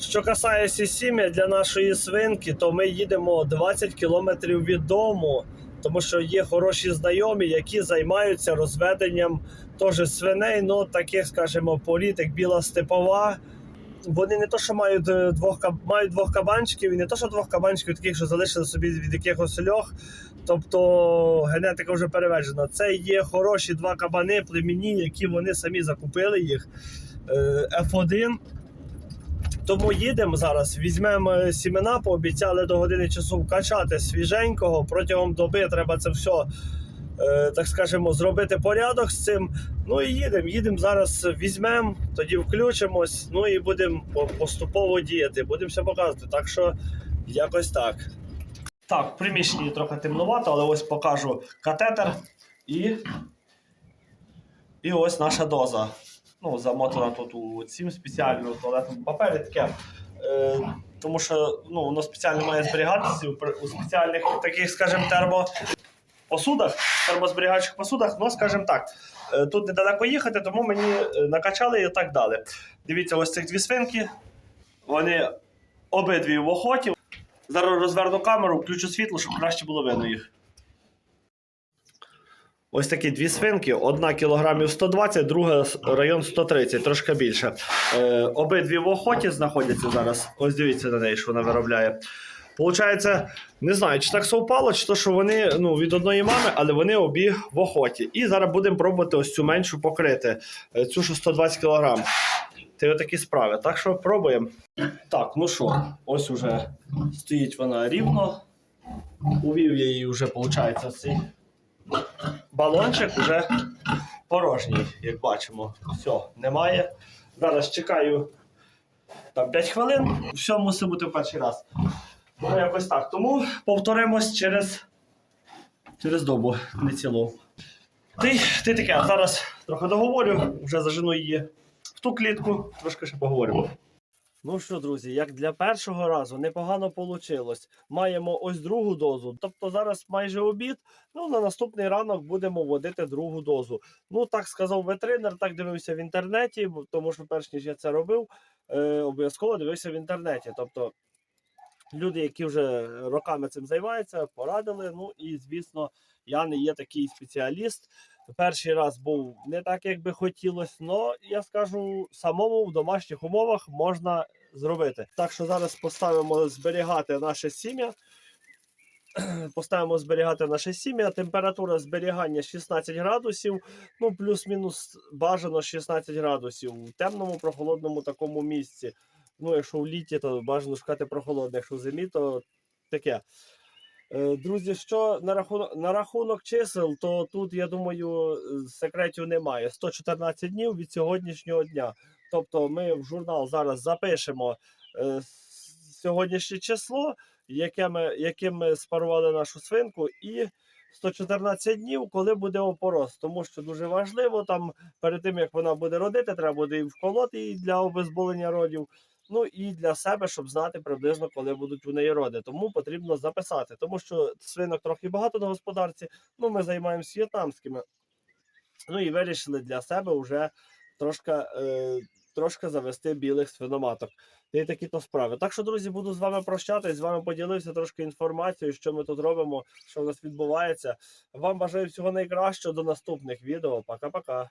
Що касається сім'я для нашої свинки, то ми їдемо 20 кілометрів від дому, тому що є хороші знайомі, які займаються розведенням теж свиней, ну таких, скажімо, політик біла степова. Вони не то, що мають е, двох мають двох кабанчиків, і не то, що двох кабанчиків, таких, що залишили собі від якихось льох. Тобто генетика вже переведена. Це є хороші два кабани племінні, які вони самі закупили їх. Е, F1. Тому їдемо зараз, візьмемо сімена, пообіцяли до години часу вкачати свіженького. Протягом доби треба це все, е, так скажемо, зробити порядок з цим. Ну і їдемо. Їдемо зараз, візьмемо, тоді включимось, ну і будемо поступово діяти. Будемо все показувати. Так що якось так. Так, приміщенні трохи темнувато, але ось покажу катетер і, і ось наша доза. Ну, замотана тут у цим спеціально туалетному папері таке. Е, тому що ну, воно спеціально має зберігатися у, у спеціальних таких, скажімо, термопосудах, термозберігаючих посудах, ну, скажімо так. е, Тут недалеко їхати, тому мені е, накачали і так далі. Дивіться, ось цих дві свинки. Вони обидві в охоті. Зараз розверну камеру, включу світло, щоб краще було видно їх. Ось такі дві свинки: одна кілограмів 120, друга район 130, трошки більше. Е, обидві в охоті знаходяться зараз. Ось дивіться на неї, що вона виробляє. Получається, не знаю, чи так совпало, чи то, що вони ну, від одної мами, але вони обі в охоті. І зараз будемо пробувати ось цю меншу покрити, е, цю що 120 кг. Це такі справи. Так що пробуємо. Так, ну що, ось уже стоїть вона рівно. Увів я її вже, виходить, цей балончик вже порожній, як бачимо. Все, немає. Зараз чекаю там 5 хвилин, все мусить бути в перший раз. Ну, якось так. Тому повторимось через, через добу, не цілу. Ти, ти таке, зараз трохи договорю, вже зажену її в ту клітку, трошки ще поговоримо. Ну що, друзі, як для першого разу непогано вийшло. Маємо ось другу дозу. Тобто зараз майже обід. Ну на наступний ранок будемо вводити другу дозу. Ну так сказав ветеринар, так дивився в інтернеті, тому що перш ніж я це робив, е, обов'язково дивився в інтернеті. Тобто люди, які вже роками цим займаються, порадили. Ну і звісно, я не є такий спеціаліст. Перший раз був не так, як би хотілося, але я скажу, самому в домашніх умовах можна зробити. Так що зараз поставимо зберігати наше сім'я. Поставимо зберігати наше сім'я. Температура зберігання 16 градусів, ну плюс-мінус бажано 16 градусів у темному прохолодному такому місці. Ну, якщо в літі, то бажано шукати прохолодне, якщо в зимі, то таке. Е, Друзі, що на рахунок, на рахунок чисел, то тут, я думаю, секретів немає. 114 днів від сьогоднішнього дня. Тобто ми в журнал зараз запишемо е, сьогоднішнє число, яке ми, яким ми спарували нашу свинку, і 114 днів, коли буде опорос. Тому що дуже важливо, там перед тим як вона буде родити, треба буде і вколоти її для обезболення родів. Ну і для себе, щоб знати приблизно, коли будуть у неї роди. Тому потрібно записати, тому що свинок трохи багато на господарці. Ну, ми займаємося в'єтнамськими. Ну і вирішили для себе вже трошки, е, трошки завести білих свиноматок. І такі то справи. Так що, друзі, буду з вами прощатись, з вами поділився трошки інформацією, що ми тут робимо, що в нас відбувається. Вам бажаю всього найкращого до наступних відео. Пока-пока.